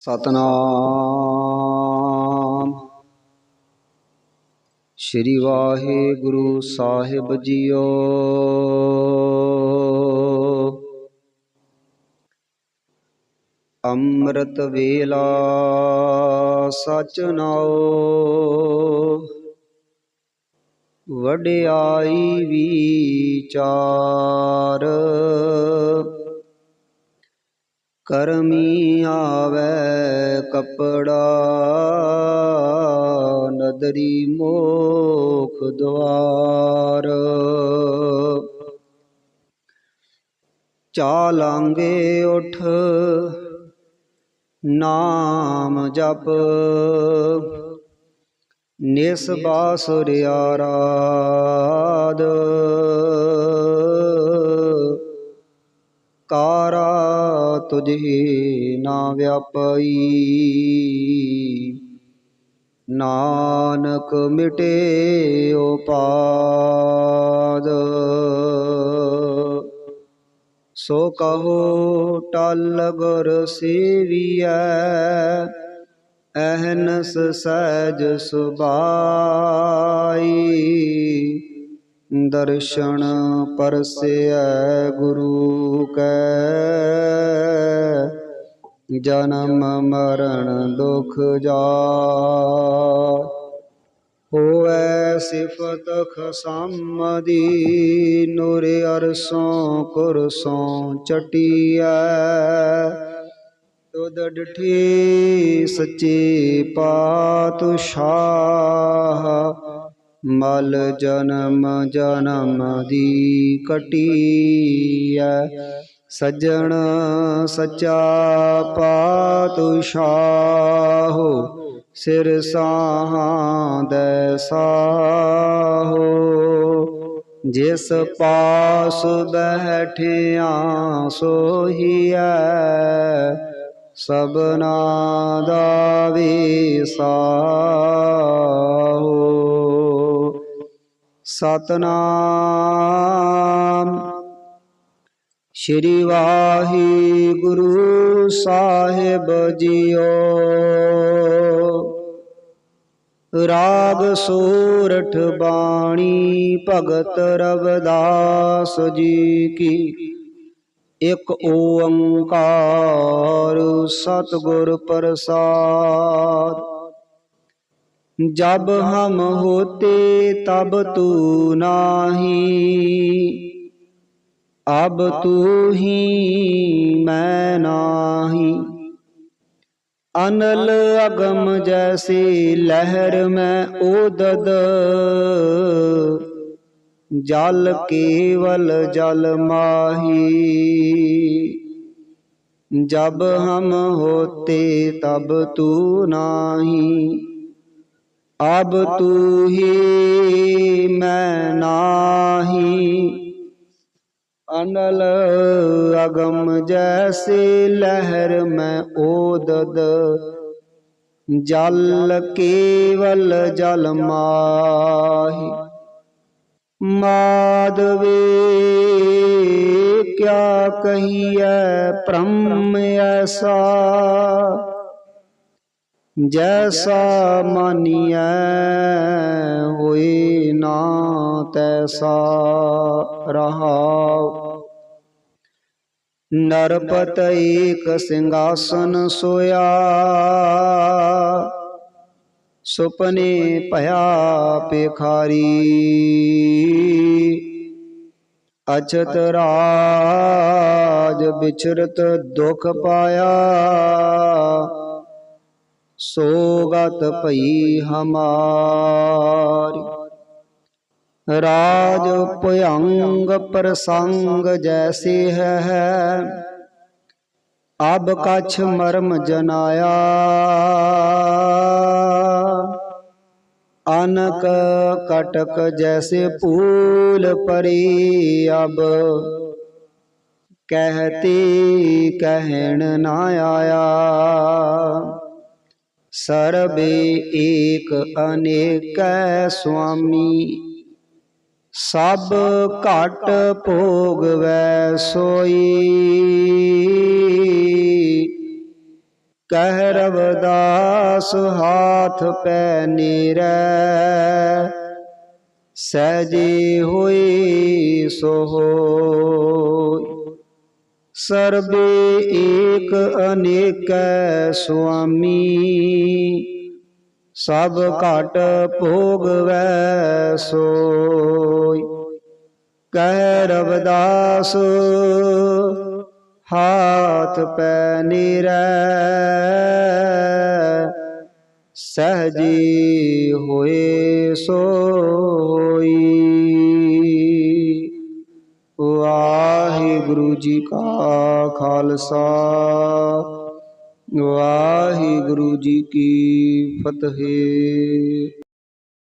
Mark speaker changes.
Speaker 1: ਸਤਨਾਮ। ਸ੍ਰੀ ਵਾਹਿਗੁਰੂ ਸਾਹਿਬ ਜੀਓ। ਅੰਮ੍ਰਿਤ ਵੇਲਾ ਸਚ ਨਾਉ। ਵਡਿਆਈ ਵਿਚਾਰ ਕਰਮੀ ਆਵੇ ਕਪੜਾ ਨਦਰੀ ਮੋਖ ਦਵਾਰ ਚਾਲਾਂਗੇ ਉਠ ਨਾਮ ਜਪ ਨਿਸ ਬਾਸੁਰਿਆਰਾਧ। ਕਾਰਾ ਤੁਝੇ ਨਾ ਵਿਆਪਈ। ਨਾਨਕ ਮਿਟੇ ਉਪਾਦ ਸੋ ਕਹੋ ਟਲ ਗੁਰ ਸੇਵੀਐ, ਅਹਨਸ ਸਹਿਜ ਸੁਭਾਈ। ਦਰਸ਼ਨ ਪਰਸੈ ਗੁਰੂ ਕੈ। ਜਨਮ ਮਰਨ ਦੁਖ ਜਾ ਹੋਵੈ ਸਿਫਤ ਖਸਮਦੀ, ਨੂਰ ਅਰਸੋਂ ਕੁਰਸੋਂ ਚਟੀਐ। ਤੁਧ ਡਠੀ ਸੱਚੇ ਪਾਤਸ਼ਾਹ, ਮਲ ਜਨਮ ਜਨਮ ਦੀ ਕਟੀਐ। ਸੱਜਣ ਸੱਚਾ ਪਾਤਸ਼ਾਹ ਸਿਰ ਸਾਹਾਂ ਸਾਹੋ ਜਿਸ ਪਾਸ ਬੈਠਿਆ ਸੋਹੀਐ ਸਬਨਾ ਦਾ ਵਿਸਾਹੋ ਸਤਨਾਮ। ਸ੍ਰੀ ਵਾਹੀ ਗੁਰੂ ਸਾਹਿਬ ਜੀਓ। ਰਾਗ ਸੂਰਠ ਬਾਣੀ ਭਗਤ ਰਵਦਾਸ ਜੀ ਕੀ। ਇਕ ਓੰਕਾਰ ਸਤਗੁਰ ਪ੍ਰਸਾਦ। ਜਬ ਹਮ ਹੋਤੇ ਤਬ ਤੂ ਨਾਹੀ। ਅਬ ਤੂ ਹੀ ਮੈਂ ਨਾਹੀ। ਅਨਲ ਅਗਮ ਜੈਸੀ ਲਹਿਰ ਮੈਂ ਉਦਦ ਜਲ ਕੇਵਲ ਜਲ ਮਾਹੀ। ਜਬ ਹਮ ਹੋਤੇ ਤਬ ਤੂ ਨਾਹੀ। ਅਬ ਤੂ ਹੀ ਮੈਂ ਨਾਹੀ। ਅਨਲ ਅਗਮ ਜੈਸੀ ਲਹਿਰ ਮੈਂ ਓਦਦ। ਜਲ ਕੇਵਲ ਜਲ ਮਾਹੀ। ਮਾਦਵੇ ਕਿਆ ਕਹੀਐ ਬ੍ਰਹਮ ਐਸਾ? ਜੈਸਾ ਮਾਨੀਐ ਹੋਏ ਨਾ ਤੈਸਾ ਰਹਾਉ। ਨਰਪਤ ਏਕ ਸਿੰਘਾਸਨ ਸੋਇਆ। ਸੁਪਨੇ ਭਇਆ ਪੇਖਾਰੀ ਅਚਤ ਰਾਜ ਵਿਚਰਤ ਦੁਖ ਪਾਇਆ। ਸੋਗਤ ਭਈ ਹਮਾਰੀ। ਰਾਜ ਭਯੰਗ ਪ੍ਰਸੰਗ ਜੈਸੀ ਹੈ ਅਬ ਕਛ ਮਰਮ ਜਨਾਇਆ। ਅਨਕ ਕਟਕ ਜੈਸੇ ਫੂਲ ਪਰੀ ਅਬ। ਕਹਤੇ ਕਹਿਣ ਨਾ ਆਇਆ। ਸਰਬੇ ਏਕ ਅਨੇਕੈ ਸੁਆਮੀ। ਸਭ ਘਟ ਭੋਗਵੈ ਸੋਈ। ਕਹਿ ਰਵਦਾਸ ਹਾਥ ਪੈ ਨੀਰੈ। ਸਹਿਜੇ ਹੋਈ ਸੋ ਹੋਈ। ਸਰਬੇ ਏਕ ਅਨੇਕੈ ਸੁਆਮੀ। ਸਭ ਘਟ ਭੋਗਵੈ ਸੋਈ। ਕਹਿ ਰਵਦਾਸ, ਹਾਥ ਪੈ ਨੀਰੈ। ਸਹਜੀ ਹੋਏ ਸੋਈ। ਵਾਹਿਗੁਰੂ ਜੀ ਕਾ ਖਾਲਸਾ। ਵਾਹਿਗੁਰੂ ਜੀ ਕੀ ਫਤਿਹ।